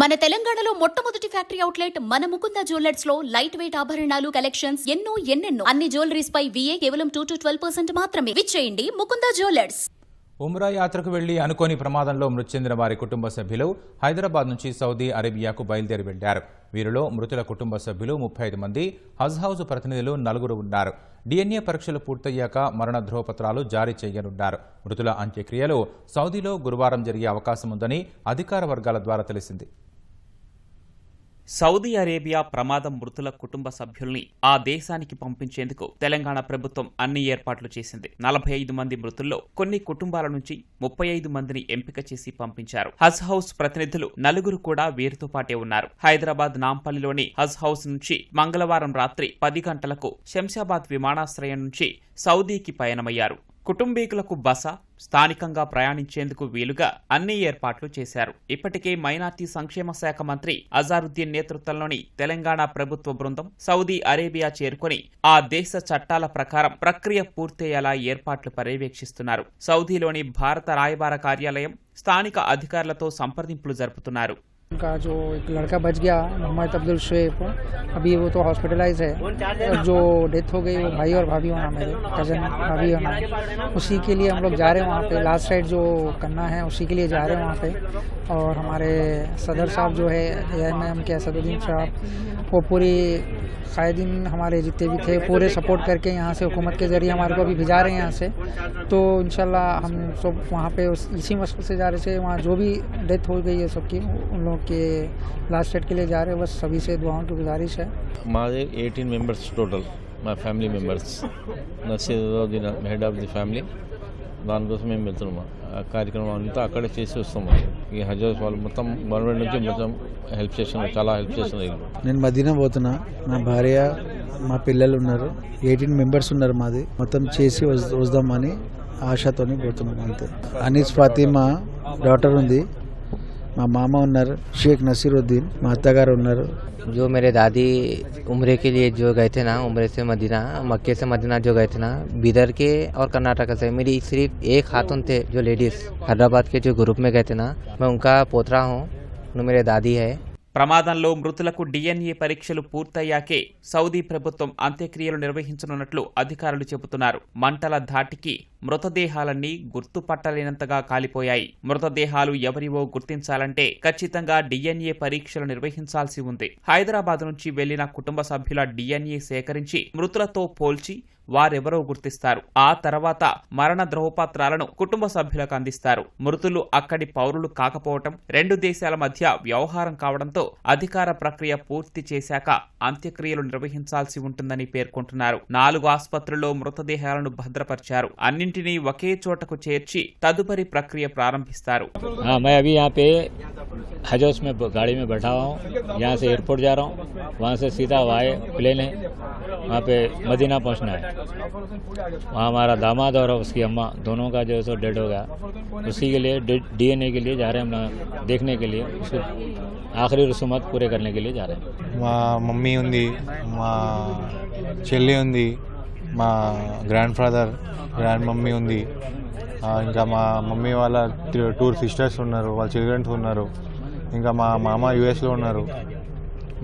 మన తెలంగాణలో మొట్టమొదటి ఫ్యాక్టరీ అవుట్లెట్ మన ముకుంద జ్యువెలర్స్లో లైట్ వెయిట్ ఆభరణాలు కలెక్షన్స్ ఎన్నో ఎన్నెన్నో. అన్ని జ్యువెలరీస్ పై విఏ కేవలం టూ టు ట్వెల్వ్ పర్సెంట్ మాత్రమే. విచ్చేయండి ముకుంద జ్యువెలర్స్. ఉమ్రా యాత్రకు వెళ్ళి అనుకోని ప్రమాదంలో మృతి చెందిన వారి కుటుంబ సభ్యులు హైదరాబాద్ నుంచి సౌదీ అరేబియాకు బయలుదేరి వెళ్ళారు వీరిలో మృతుల కుటుంబ సభ్యులు ముప్పై ఐదు మంది హజ్ హౌస్ ప్రతినిధులు నలుగురు ఉన్నారు. డిఎన్ఏ పరీక్షలు పూర్తయ్యాక మరణ ధ్రువపత్రాలు జారీ చేయనున్నారు. మృతుల అంత్యక్రియలు సౌదీలో గురువారం జరిగే అవకాశం ఉందని అధికార వర్గాల ద్వారా తెలిసింది. సౌదీ అరేబియా ప్రమాదం మృతుల కుటుంబ సభ్యుల్ని ఆ దేశానికి పంపించేందుకు తెలంగాణ ప్రభుత్వం అన్ని ఏర్పాట్లు చేసింది. నలభై ఐదు మంది మృతుల్లో కొన్ని కుటుంబాల నుంచి ముప్పై ఐదు మందిని ఎంపిక చేసి పంపించారు. హజ్ హౌస్ ప్రతినిధులు నలుగురు కూడా వీరితో పాటే ఉన్నారు. హైదరాబాద్ నాంపల్లిలోని హజ్ హౌస్ నుంచి మంగళవారం రాత్రి పది గంటలకు శంషాబాద్ విమానాశ్రయం నుంచి సౌదీకి పయనమయ్యారు. కుటుంబీకులకు బస స్థానికంగా ప్రయాణించేందుకు వీలుగా అన్ని ఏర్పాట్లు చేశారు. ఇప్పటికే మైనార్టీ సంక్షేమ శాఖ మంత్రి అజారుద్దీన్ నేతృత్వంలోని తెలంగాణ ప్రభుత్వ బృందం సౌదీ అరేబియా చేరుకొని ఆ దేశ చట్టాల ప్రకారం ప్రక్రియ పూర్తయ్యేలా ఏర్పాట్లు పర్యవేక్షిస్తున్నారు. సౌదీలోని భారత రాయబార కార్యాలయం స్థానిక అధికారులతో సంప్రదింపులు జరుపుతున్నారు. उनका जो एक लड़का बच गया, मोहम्मद अब्दुल शुएब अभी वो तो हॉस्पिटलाइज है। और जो डेथ हो गई, वो भाई और भाभी होना मेरे कज़न भाभी और होना उसी के लिए हम लोग जा रहे हैं वहाँ पे। लास्ट राइड जो करना है, उसी के लिए जा रहे हैं वहाँ पे। और हमारे सदर साहब जो है ए एम एम के असदुद्दीन साहब, वो पूरी कायदीन हमारे जितने भी थे, पूरे सपोर्ट करके यहाँ से हुकूमत के ज़रिए हमारे को अभी भिजा रहे हैं यहाँ से। तो इंशाल्लाह हम सब वहाँ पर इसी मकसद से जा रहे थे। वहाँ जो भी डेथ हो गई है सबकी, उन लोगों के लास्ट डेट के लिए जा रहे हैं बस सभी से दुआओं की गुजारिश है మాది ఎయిటీన్ మెంబర్స్ టోటల్ మా family members Naseeruddin head of the family దానికోసం మేము వెళ్తున్నాము ఆ కార్యక్రమం అంతా అక్కడే చేసి వస్తాము ఈ హజ్ హౌస్ వాళ్ళు మొత్తం గవర్నమెంట్ నుంచి మొత్తం హెల్ప్ చేస్తున్నారు చాలా హెల్ప్ చేస్తున్నారు నేను మదీనా పోతున్నా నా భార్య మా పిల్లలు ఉన్నారు ఎయిటీన్ మెంబర్స్ ఉన్నారు మాది మొత్తం చేసి వస్- వద్దామని ఆశతోని పోతున్నాం అంతే అనీస్ ఫాతిమా డాటర్ ఉంది మా మామ ఉన్నారు షేక్ నసీరుద్దీన్ మా అత్తగారు ఉన్నారు जो मेरे दादी उम्र के लिए जो गए थे ना उम्र से मदीना मक्के से मदीना जो गए थे ना बिदर के और कर्नाटक से मेरी सिर्फ एक खातून थे जो लेडीज हैदराबाद के जो ग्रुप में गए थे ना मैं उनका पोतरा हूँ वो मेरे दादी है ప్రమాదంలో మృతులకు డిఎన్ఏ పరీక్షలు పూర్తయ్యాకే సౌదీ ప్రభుత్వం అంత్యక్రియలు నిర్వహించనున్నట్లు అధికారులు చెబుతున్నారు మంటల ధాటికి మృతదేహాలన్నీ గుర్తుపట్టలేనంతగా కాలిపోయాయి. మృతదేహాలు ఎవరివో గుర్తించాలంటే ఖచ్చితంగా డిఎన్ఏ పరీక్షలు నిర్వహించాల్సి ఉంది. హైదరాబాద్ నుంచి వెళ్ళిన కుటుంబ సభ్యుల డిఎన్ఏ సేకరించి మృతులతో పోల్చి వారెవరో గుర్తిస్తారు. ఆ తర్వాత మరణ ద్రవపత్రాలను కుటుంబ సభ్యులకు అందిస్తారు. మృతులు అక్కడి పౌరులు కాకపోవటం రెండు దేశాల మధ్య వ్యవహారం కావడంతో అధికార ప్రక్రియ పూర్తి చేశాక అంత్యక్రియలు నిర్వహించాల్సి ఉంటుందని పేర్కొంటున్నారు. నాలుగు ఆసుపత్రుల్లో మృతదేహాలను భద్రపరిచారు. అన్నింటినీ ఒకే చోటకు చేర్చి తదుపరి ప్రక్రియ ప్రారంభిస్తారు हाँ मैं अभी यहाँ पे हज हाउस में गाड़ी में बैठा हुआ हूँ यहाँ से एयरपोर्ट जा रहा हूँ वहाँ से सीधा हवाई प्लेन है वहाँ पे मदीना पहुँचना है वहाँ हमारा दामाद और उसकी अम्मा दोनों का जो है सो डेड हो गया उसी के लिए डीएनए के लिए जा रहे हैं हम लोग देखने के लिए उसको आखिरी रसूमात पूरे करने के लिए जा रहे हैं మా మమ్మీ ఉంది మా చెల్లి ఉంది మా గ్రాండ్ ఫాదర్ గ్రాండ్ మమ్మీ ఉంది. ఇంకా మా మమ్మీ వాళ్ళ టూర్ సిస్టర్స్ ఉన్నారు వాళ్ళ చిల్డ్రన్స్ ఉన్నారు. ఇంకా మా మామ యుఎస్లో ఉన్నారు.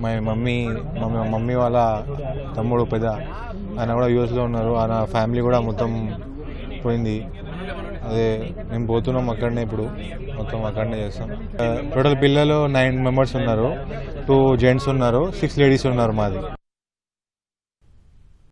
మా మమ్మీ మమ్మీ మమ్మీ వాళ్ళ తమ్ముడు పెద్ద ఆయన కూడా యుఎస్లో ఉన్నారు. ఆయన ఫ్యామిలీ కూడా మొత్తం పోయింది. అదే మేము పోతున్నాం అక్కడనే ఇప్పుడు. మొత్తం అక్కడనే చేస్తాం. టోటల్ పిల్లలు నైన్ మెంబర్స్ ఉన్నారు. టూ జెంట్స్ ఉన్నారు. సిక్స్ లేడీస్ ఉన్నారు మాది.